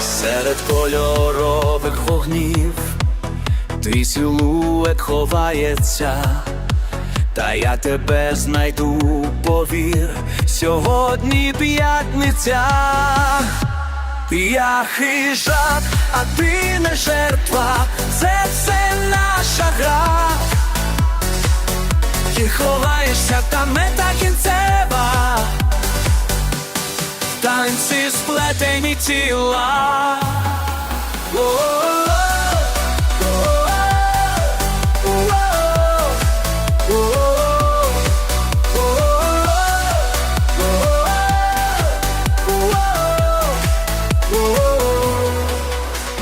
Серед кольорових вогнів твій силует ховається, та я тебе знайду, повір, сьогодні п'ятниця. Я хижак, а ти не жертва, це все наша гра. Ховаєшся, та мета кінцева. Танці сплетені тіла.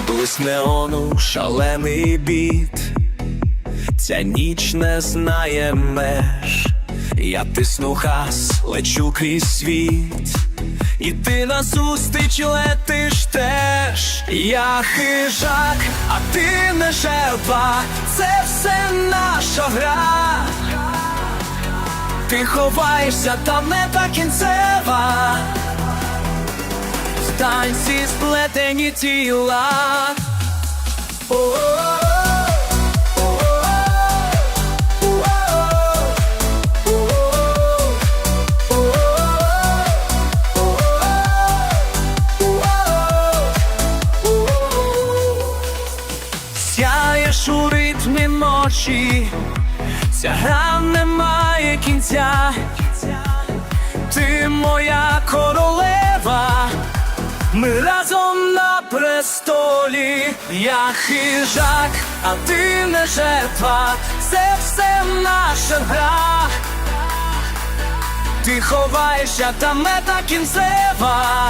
Блиск неону, шалений біт, ця ніч не знає меж. Я тисну газ, лечу крізь світ, і ти назустріч летиш теж. Я хижак, а ти не жертва, це все наша гра. Ти ховаєшся, там не та кінцева. В танці сплетені тіла. Ритмі ночі, ця гра не має кінця. Ти моя королева, ми разом на престолі, я хижак, а ти не жертва, це все наша гра. Ти ховаєшся, та мета кінцева.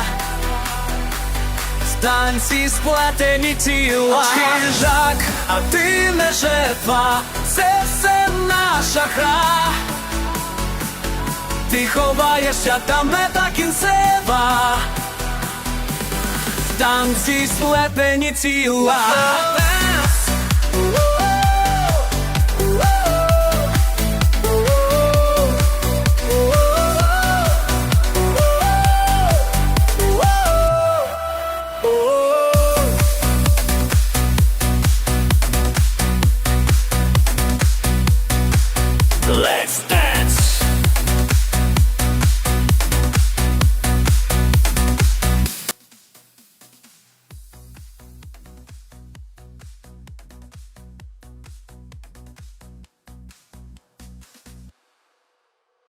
Танці сплетені тіла Хижак, а ти не жертва, це все наша гра. Ти ховаєшся, та мета кінцева. Танці сплетені тіла Stand.